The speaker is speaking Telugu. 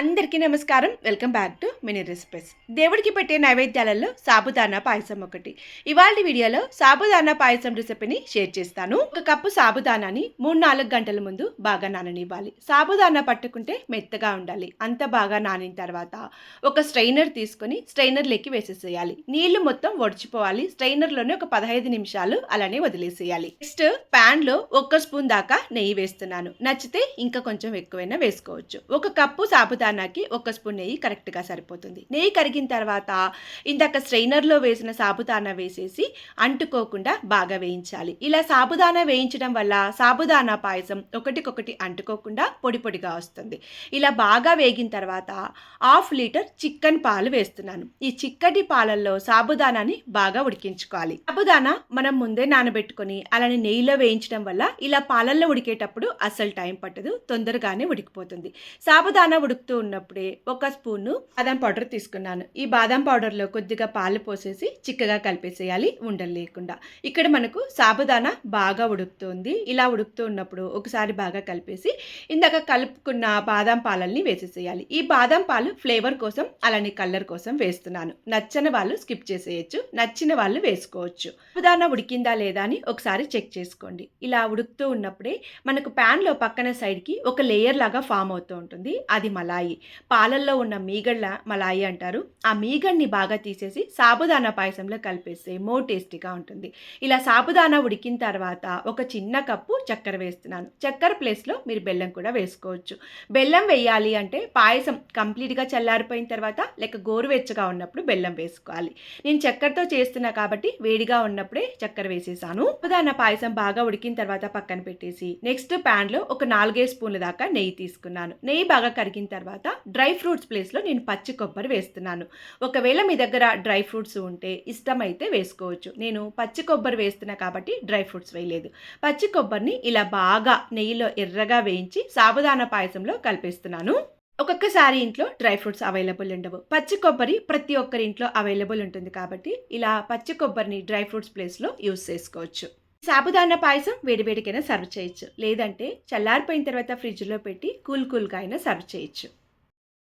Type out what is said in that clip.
అందరికీ నమస్కారం. Welcome back to mini recipes. దేవుడికి పెట్టే నైవేద్యాలలో సాబుదానా పాయసం ఒకటి. ఇవాళ వీడియోలో సాబుదానా పాయసం రెసిపీని షేర్ చేస్తాను. ఒక కప్పు సాబుదానాని మూడు నాలుగు గంటల ముందు బాగా నాననివ్వాలి. సాబుదానా పట్టుకుంటే మెత్తగా ఉండాలి. అంత బాగా నానిన తర్వాత ఒక స్ట్రైనర్ తీసుకొని స్ట్రైనర్లోకి వేసేసేయాలి. నీళ్ళు మొత్తం ఒడిచిపోవాలి. స్ట్రైనర్లోనే ఒక పదహైదు నిమిషాలు అలానే వదిలేసేయాలి. నెక్స్ట్ ప్యాన్లో ఒక్క స్పూన్ దాకా నెయ్యి వేస్తున్నాను. నచ్చితే ఇంకా కొంచెం ఎక్కువైనా వేసుకోవచ్చు. ఒక కప్పు సాబుదానాకి ఒక స్పూన్ నెయ్యి కరెక్ట్గా సరిపోతుంది. నెయ్యి కరిగిన తర్వాత ఇందాక స్ట్రైనర్లో వేసిన సాబుదానా వేసేసి అంటుకోకుండా బాగా వేయించాలి. ఇలా సాబుదానా వేయించడం వల్ల సాబుదానా పాయసం ఒకటికొకటి అంటుకోకుండా పొడి పొడిగా వస్తుంది. ఇలా బాగా వేగిన తర్వాత హాఫ్ లీటర్ చిక్కన్ పాలు వేస్తున్నాను. ఈ చిక్కటి పాలల్లో సాబుదానాని బాగా ఉడికించుకోవాలి. సాబుదానా మనం ముందే నానబెట్టుకొని అలానే నెయ్యిలో వేయించడం వల్ల ఇలా పాలల్లో ఉడికేటప్పుడు అస్సలు టైం పట్టదు తొందరగానే ఉడికిపోతుంది. సాబుదానా ఉడుకుతూ ఉన్నప్పుడే ఒక స్పూను బాదం పౌడర్ తీసుకున్నాను. ఈ బాదం పౌడర్లో కొద్దిగా పాలు పోసేసి చిక్కగా కలిపేసేయాలి ఉండలు లేకుండా. ఇక్కడ మనకు సాబుదానా బాగా ఉడుకుతుంది. ఇలా ఉడుకుతూ ఉన్నప్పుడు ఒకసారి బాగా కలిపేసి ఇందాక కలుపుకున్న బాదం పాలల్ని వేసేసేయాలి. ఈ బాదం పాలు ఫ్లేవర్ కోసం అలానే కలర్ కోసం వేస్తున్నాను. నచ్చని వాళ్ళు స్కిప్ చేసేయచ్చు నచ్చిన వాళ్ళు వేసుకోవచ్చు. సాబుదానా ఉడికిందా లేదా అని ఒకసారి చెక్ చేసుకోండి. ఇలా ఉడుకుతూ ఉన్నప్పుడే మనకు ప్యాన్లో పక్కన సైడ్కి ఒక లేయర్ లాగా ఫామ్ అవుతూ ఉంటుంది. అది మలాయి. పాలల్లో ఉన్న మీగళ్ళ మలాయి అంటారు. ఆ మీగడ్ని బాగా తీసేసి సాబుదానా పాయసంలో కలిపేస్తే మోర్ టేస్టీగా ఉంటుంది. ఇలా సాబుదానా ఉడికిన తర్వాత ఒక చిన్న కప్పు చక్కెర వేస్తున్నాను. చక్కెర ప్లేస్లో మీరు బెల్లం కూడా వేసుకోవచ్చు. బెల్లం వేయాలి అంటే పాయసం కంప్లీట్గా చల్లారిపోయిన తర్వాత లేక గోరువెచ్చగా ఉన్నప్పుడు బెల్లం వేసుకోవాలి. నేను చక్కెరతో చేస్తున్నా కాబట్టి వేడిగా ఉన్నప్పుడే చక్కెర వేసేసాను. సాబుదానా పాయసం బాగా ఉడికిన తర్వాత పక్కన పెట్టేసి నెక్స్ట్ ప్యాన్లో ఒక నాలుగైదు స్పూన్ల దాకా నెయ్యి తీసుకున్నాను. నెయ్యి బాగా కరిగిన తర్వాత తర్వాత డ్రై ఫ్రూట్స్ ప్లేస్లో నేను పచ్చి కొబ్బరి వేస్తున్నాను. ఒకవేళ మీ దగ్గర డ్రై ఫ్రూట్స్ ఉంటే ఇష్టమైతే వేసుకోవచ్చు. నేను పచ్చి కొబ్బరి వేస్తున్నా కాబట్టి డ్రై ఫ్రూట్స్ వేయలేదు. పచ్చి కొబ్బరిని ఇలా బాగా నెయ్యిలో ఎర్రగా వేయించి సాబుదానా పాయసంలో కలిపేస్తున్నాను. ఒక్కొక్కసారి ఇంట్లో డ్రై ఫ్రూట్స్ అవైలబుల్ ఉండవు. పచ్చి కొబ్బరి ప్రతి ఒక్కరి ఇంట్లో అవైలబుల్ ఉంటుంది కాబట్టి ఇలా పచ్చి కొబ్బరిని డ్రై ఫ్రూట్స్ ప్లేస్లో యూస్ చేసుకోవచ్చు. సాబుదానా పాయసం వేడివేడికైనా సర్వ్ చేయొచ్చు. లేదంటే చల్లారిపోయిన తర్వాత ఫ్రిడ్జ్లో పెట్టి కూల్ కూల్గా అయినా సర్వ్ చేయొచ్చు.